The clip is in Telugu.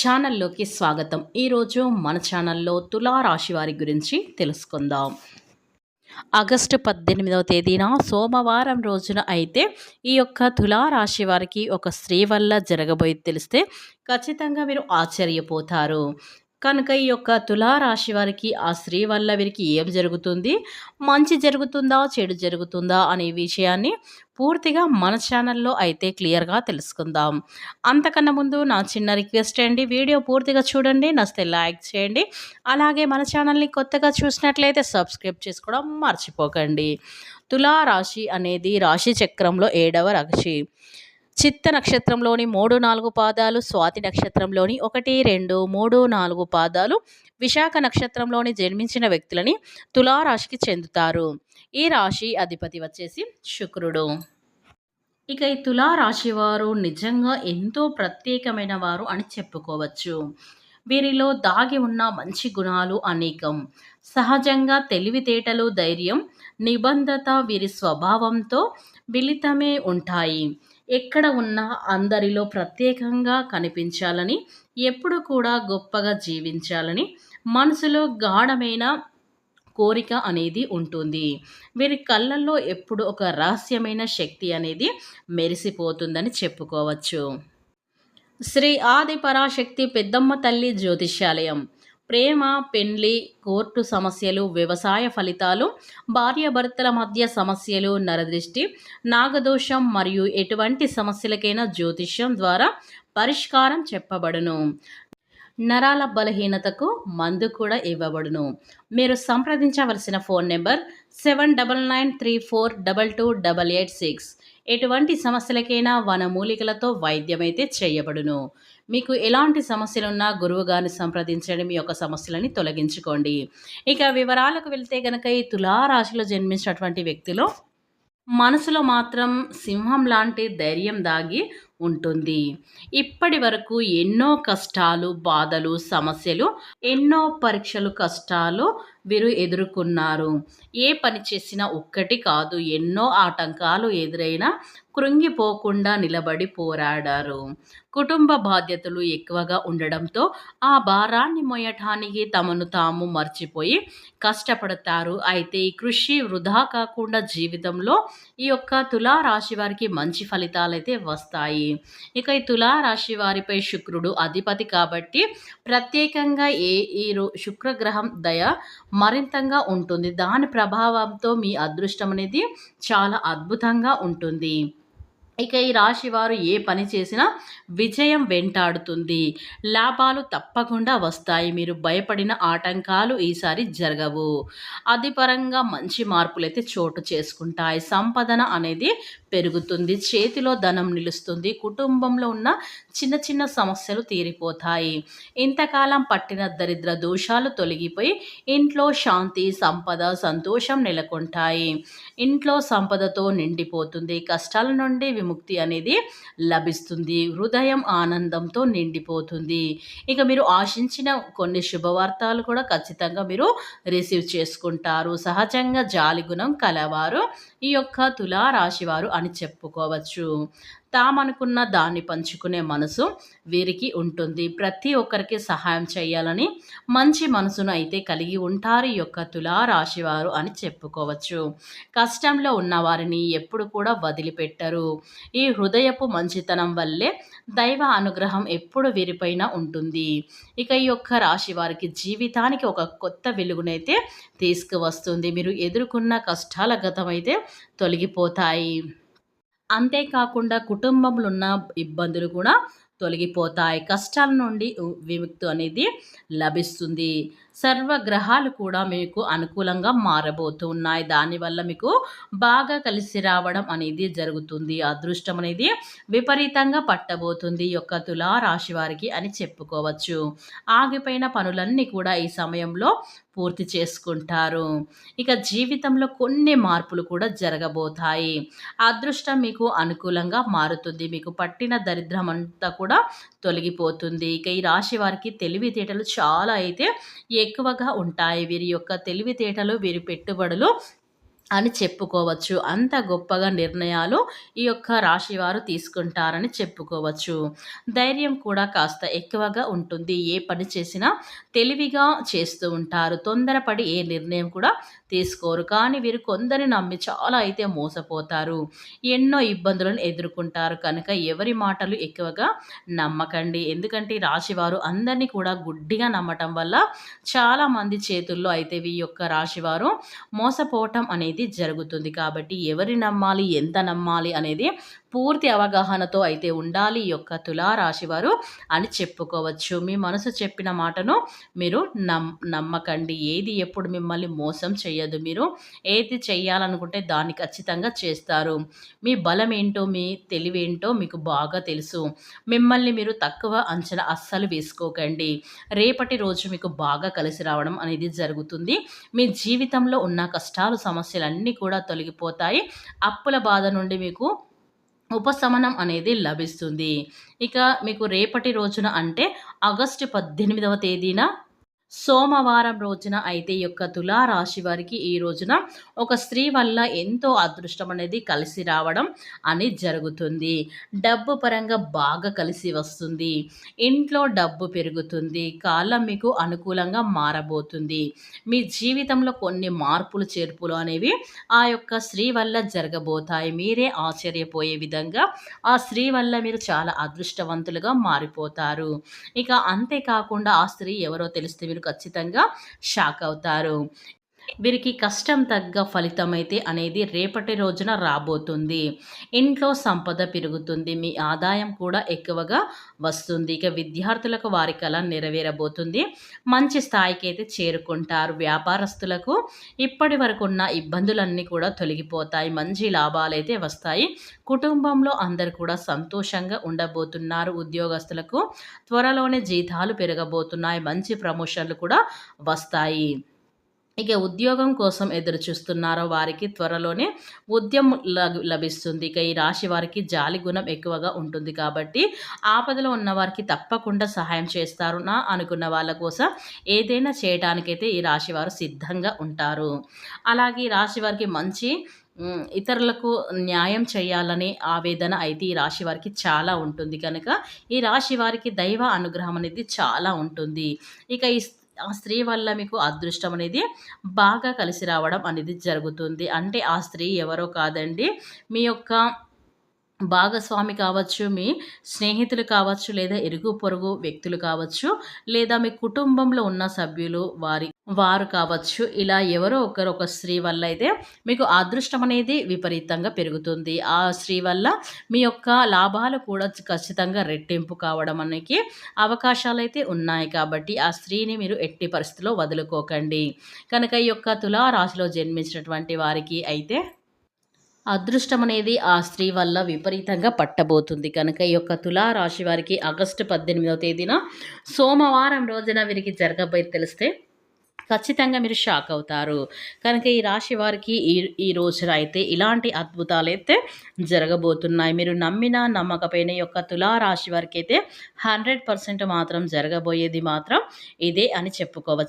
ఛానల్లోకి స్వాగతం. ఈరోజు మన ఛానల్లో తులారాశి వారి గురించి తెలుసుకుందాం. ఆగస్టు పద్దెనిమిదవ తేదీన సోమవారం రోజున అయితే ఈ యొక్క తులారాశి వారికి ఒక స్త్రీ వల్ల జరగబోయేది తెలిస్తే ఖచ్చితంగా మీరు ఆశ్చర్యపోతారు. కనుక ఈ యొక్క తులారాశి వారికి ఆ స్త్రీ వల్ల వీరికి ఏం జరుగుతుంది? మంచి జరుగుతుందా? చెడు జరుగుతుందా? అనే విషయాన్ని పూర్తిగా మన ఛానల్లో అయితే క్లియర్గా తెలుసుకుందాం. అంతకన్నా ముందు నా చిన్న రిక్వెస్ట్ అండి వీడియో పూర్తిగా చూడండి నస్తే లైక్ చేయండి అలాగే మన ఛానల్ని కొత్తగా చూసినట్లయితే సబ్స్క్రైబ్ చేసుకోవడం మర్చిపోకండి. తులారాశి అనేది రాశి చక్రంలో ఏడవ రాశి. చిత్త నక్షత్రంలోని మూడు నాలుగు పాదాలు స్వాతి నక్షత్రంలోని ఒకటి రెండు మూడు నాలుగు పాదాలు విశాఖ నక్షత్రంలోని జన్మించిన వ్యక్తులని తులారాశికి చెందుతారు. ఈ రాశి అధిపతి వచ్చేసి శుక్రుడు. ఇక ఈ తులారాశి వారు నిజంగా ఎంతో ప్రత్యేకమైన వారు అని చెప్పుకోవచ్చు. వీరిలో దాగి ఉన్న మంచి గుణాలు అనేకం. సహజంగా తెలివితేటలు ధైర్యం నిబంధత వీరి స్వభావంతో మిళితమే ఉంటాయి. ఎక్కడ ఉన్నా అందరిలో ప్రత్యేకంగా కనిపించాలని ఎప్పుడు కూడా గొప్పగా జీవించాలని మనసులో గాఢమైన కోరిక అనేది ఉంటుంది. వీరి కళ్ళల్లో ఎప్పుడు ఒక రహస్యమైన శక్తి అనేది మెరిసిపోతుందని చెప్పుకోవచ్చు. శ్రీ ఆది పరాశక్తి పెద్దమ్మ తల్లి జ్యోతిష్యాలయం. ప్రేమ పెండ్లి కోర్టు సమస్యలు వ్యవసాయ ఫలితాలు భార్యాభర్తల మధ్య సమస్యలు నరదృష్టి నాగదోషం మరియు ఎటువంటి సమస్యలకైనా జ్యోతిష్యం ద్వారా పరిష్కారం చెప్పబడును. నరాల బలహీనతకు మందు కూడా ఇవ్వబడును. మీరు సంప్రదించవలసిన phone number seven double nine three four double two double eight six. ఎటువంటి సమస్యలకైనా వనమూలికలతో వైద్యమైతే చేయబడును. మీకు ఎలాంటి సమస్యలున్నా గురువుగారిని సంప్రదించండి. మీ యొక్క సమస్యలని తొలగించుకోండి. ఇక వివరాలకు వెళ్తే గనక ఈ తులారాశిలో జన్మించినటువంటి వ్యక్తిలో మనసులో మాత్రం సింహం లాంటి ధైర్యం దాగి ఉంటుంది. ఇప్పటి వరకు ఎన్నో కష్టాలు బాధలు సమస్యలు ఎన్నో పరీక్షలు కష్టాలు వీరు ఎదుర్కొన్నారు. ఏ పని చేసినా ఒక్కటి కాదు ఎన్నో ఆటంకాలు ఎదురైనా కృంగిపోకుండా నిలబడి పోరాడారు. కుటుంబ బాధ్యతలు ఎక్కువగా ఉండడంతో ఆ భారాన్ని మోయటానికి తమను తాము మర్చిపోయి కష్టపడతారు. అయితే ఈ కృషి వృధా కాకుండా జీవితంలో ఈ యొక్క తులారాశి వారికి మంచి ఫలితాలు అయితే వస్తాయి ఇక ఈ తులారాశి వారిపై శుక్రుడు అధిపతి కాబట్టి ప్రత్యేకంగా ఏ ఈ శుక్రగ్రహం దయ మరింతంగా ఉంటుంది. దాని ప్రభావంతో మీ అదృష్టం అనేది చాలా అద్భుతంగా ఉంటుంది. ఇక ఈ రాశి వారు ఏ పని చేసినా విజయం వెంటాడుతుంది. లాభాలు తప్పకుండా వస్తాయి. మీరు భయపడిన ఆటంకాలు ఈసారి జరగవు. అధిపరంగా మంచి మార్పులు అయితే చోటు చేసుకుంటాయి. సంపదన అనేది పెరుగుతుంది. చేతిలో ధనం నిలుస్తుంది. కుటుంబంలో ఉన్న చిన్న చిన్న సమస్యలు తీరిపోతాయి. ఇంతకాలం పట్టిన దరిద్ర దోషాలు తొలగిపోయి ఇంట్లో శాంతి సంపద సంతోషం నెలకొంటాయి. ఇంట్లో సంపదతో నిండిపోతుంది. కష్టాల నుండి విముక్తి అనేది లభిస్తుంది. హృదయం ఆనందంతో నిండిపోతుంది. ఇక మీరు ఆశించిన కొన్ని శుభవార్తలు కూడా ఖచ్చితంగా మీరు రిసీవ్ చేసుకుంటారు. సహజంగా జాలి గుణం కలవారు. ఈ యొక్క తులారాశివారు అని చెప్పుకోవచ్చు. తామనుకున్న దాన్ని పంచుకునే మనసు వీరికి ఉంటుంది. ప్రతి ఒక్కరికి సహాయం చేయాలని మంచి మనసును అయితే కలిగి ఉంటారు ఈ యొక్క తులారాశివారు అని చెప్పుకోవచ్చు. కష్టంలో ఉన్నవారిని ఎప్పుడు కూడా వదిలిపెట్టరు. ఈ హృదయపు మంచితనం వల్లే దైవ అనుగ్రహం ఎప్పుడు వీరిపైన ఉంటుంది. ఇక ఈ యొక్క రాశి వారికి జీవితానికి ఒక కొత్త వెలుగునైతే తీసుకువస్తుంది. మీరు ఎదుర్కొన్న కష్టాల గతం అయితే తొలగిపోతాయి. అంతేకాకుండా కుటుంబంలో ఉన్న ఇబ్బందులు కూడా తొలగిపోతాయి. కష్టాల నుండి విముక్తి అనేది లభిస్తుంది. సర్వగ్రహాలు కూడా మీకు అనుకూలంగా మారబోతున్నాయి. దానివల్ల మీకు బాగా కలిసి రావడం అనేది జరుగుతుంది. అదృష్టం అనేది విపరీతంగా పట్టబోతుంది. యొక్క యొక్క తులారాశి వారికి అని చెప్పుకోవచ్చు. ఆగిపోయిన పనులన్నీ కూడా ఈ సమయంలో పూర్తి చేసుకుంటారు. ఇక జీవితంలో కొన్ని మార్పులు కూడా జరగబోతాయి. అదృష్టం మీకు అనుకూలంగా మారుతుంది. మీకు పట్టిన దరిద్రం అంతా కూడా తొలగిపోతుంది. ఇక ఈ రాశి వారికి తెలివితేటలు చాలా అయితే ఎక్కువగా ఉంటాయి. వీరి యొక్క తెలివితేటలు వీరి పెట్టుబడులు అని చెప్పుకోవచ్చు. అంత గొప్పగా నిర్ణయాలు ఈ యొక్క రాశివారు తీసుకుంటారని చెప్పుకోవచ్చు. ధైర్యం కూడా కాస్త ఎక్కువగా ఉంటుంది. ఏ పని చేసినా తెలివిగా చేస్తూ ఉంటారు. తొందరపడి ఏ నిర్ణయం కూడా తీసుకోరు. కానీ వీరు కొందరిని నమ్మి చాలా అయితే మోసపోతారు. ఎన్నో ఇబ్బందులను ఎదుర్కొంటారు. కనుక ఎవరి మాటలు ఎక్కువగా నమ్మకండి. ఎందుకంటే రాశివారు అందరినీ కూడా గుడ్డిగా నమ్మటం వల్ల చాలామంది చేతుల్లో అయితే ఈ యొక్క రాశివారు మోసపోవటం అనేది జరుగుతుంది. కాబట్టి ఎవరి నమ్మాలి ఎంత నమ్మాలి అనేది పూర్తి అవగాహనతో అయితే ఉండాలి యొక్క తులారాశి వారు అని చెప్పుకోవచ్చు. మీ మనసు చెప్పిన మాటను మీరు నమ్ నమ్మకండి. ఏది ఎప్పుడు మిమ్మల్ని మోసం చేయదు మీరు. ఏది చేయాలనుకుంటే దాన్ని ఖచ్చితంగా చేస్తారు. మీ బలం ఏంటో మీ తెలివేంటో మీకు బాగా తెలుసు. మిమ్మల్ని మీరు తక్కువ అంచనా అస్సలు వేసుకోకండి. రేపటి రోజు మీకు బాగా కలిసి రావడం అనేది జరుగుతుంది. మీ జీవితంలో ఉన్న కష్టాలు సమస్యలు సమస్యలన్నీ కూడా తొలగిపోతాయి. అప్పుల బాధ నుండి మీకు ఉపశమనం అనేది లభిస్తుంది. ఇక మీకు రేపటి రోజున అంటే ఆగస్టు పద్దెనిమిదవ తేదీన సోమవారం రోజున అయితే ఈ యొక్క తులారాశి వారికి ఈ రోజున ఒక స్త్రీ వల్ల ఎంతో అదృష్టం అనేది కలిసి రావడం అని జరుగుతుంది. డబ్బు పరంగా బాగా కలిసి వస్తుంది. ఇంట్లో డబ్బు పెరుగుతుంది. కాలం మీకు అనుకూలంగా మారబోతుంది. మీ జీవితంలో కొన్ని మార్పులు చేర్పులు అనేవి ఆ యొక్క స్త్రీ వల్ల జరగబోతాయి. మీరే ఆశ్చర్యపోయే విధంగా ఆ స్త్రీ వల్ల మీరు చాలా అదృష్టవంతులుగా మారిపోతారు. ఇక అంతేకాకుండా ఆ స్త్రీ ఎవరో తెలిస్తే మీరు ఖచ్చితంగా షాక్ అవుతారు. వీరికి కష్టం తగ్గ ఫలితం అయితే అనేది రేపటి రోజున రాబోతుంది. ఇంట్లో సంపద పెరుగుతుంది. మీ ఆదాయం కూడా ఎక్కువగా వస్తుంది. ఇక విద్యార్థులకు వారి కళ నెరవేరబోతుంది. మంచి స్థాయికి అయితే చేరుకుంటారు. వ్యాపారస్తులకు ఇప్పటి వరకు ఉన్న ఇబ్బందులన్నీ కూడా తొలగిపోతాయి. మంచి లాభాలు అయితే వస్తాయి. కుటుంబంలో అందరు కూడా సంతోషంగా ఉండబోతున్నారు. ఉద్యోగస్తులకు త్వరలోనే జీతాలు పెరగబోతున్నాయి. మంచి ప్రమోషన్లు కూడా వస్తాయి. ఇక ఉద్యోగం కోసం ఎదురు చూస్తున్నారో వారికి త్వరలోనే ఉద్యమం లభిస్తుంది. ఇక ఈ రాశి వారికి జాలి గుణం ఎక్కువగా ఉంటుంది కాబట్టి ఆపదలో ఉన్న వారికి తప్పకుండా సహాయం చేస్తారు. నా అనుకున్న వాళ్ళ కోసం ఏదైనా చేయడానికైతే ఈ రాశి వారు సిద్ధంగా ఉంటారు. అలాగే ఈ రాశి వారికి మంచి ఇతరులకు న్యాయం చేయాలనే ఆవేదన అయితే ఈ రాశి వారికి చాలా ఉంటుంది. కనుక ఈ రాశి వారికి దైవ అనుగ్రహం అనేది చాలా ఉంటుంది. ఇక ఈ ఆ స్త్రీ వల్ల మీకు అదృష్టం అనేది బాగా కలిసి రావడం అనేది జరుగుతుంది. అంటే ఆ స్త్రీ ఎవరో కాదండి మీ యొక్క భాగస్వామి కావచ్చు మీ స్నేహితులు కావచ్చు లేదా ఇరుగు పొరుగు వ్యక్తులు కావచ్చు లేదా మీ కుటుంబంలో ఉన్న సభ్యులు వారి వారు కావచ్చు. ఇలా ఎవరో ఒకరు ఒక స్త్రీ వల్ల అయితే మీకు అదృష్టం అనేది విపరీతంగా పెరుగుతుంది. ఆ స్త్రీ వల్ల మీ యొక్క లాభాలు కూడా ఖచ్చితంగా రెట్టింపు కావడం అనేది అవకాశాలు అయితే ఉన్నాయి. కాబట్టి ఆ స్త్రీని మీరు ఎట్టి పరిస్థితిలో వదులుకోకండి. కనుక ఈ యొక్క తులారాశిలో జన్మించినటువంటి వారికి అయితే అదృష్టం అనేది ఆ స్త్రీ వల్ల విపరీతంగా పట్టబోతుంది. కనుక ఈ యొక్క తులారాశి వారికి ఆగస్టు పద్దెనిమిదవ తేదీన సోమవారం రోజున వీరికి జరగబోయి తెలిస్తే ఖచ్చితంగా మీరు షాక్ అవుతారు. కనుక ఈ రాశి వారికి ఈ ఈ రోజున అయితే ఇలాంటి అద్భుతాలు అయితే జరగబోతున్నాయి. మీరు నమ్మిన నమ్మకపోయిన యొక్క తులారాశి వారికి అయితే హండ్రెడ్ పర్సెంట్ మాత్రం జరగబోయేది మాత్రం ఇదే అని చెప్పుకోవచ్చు.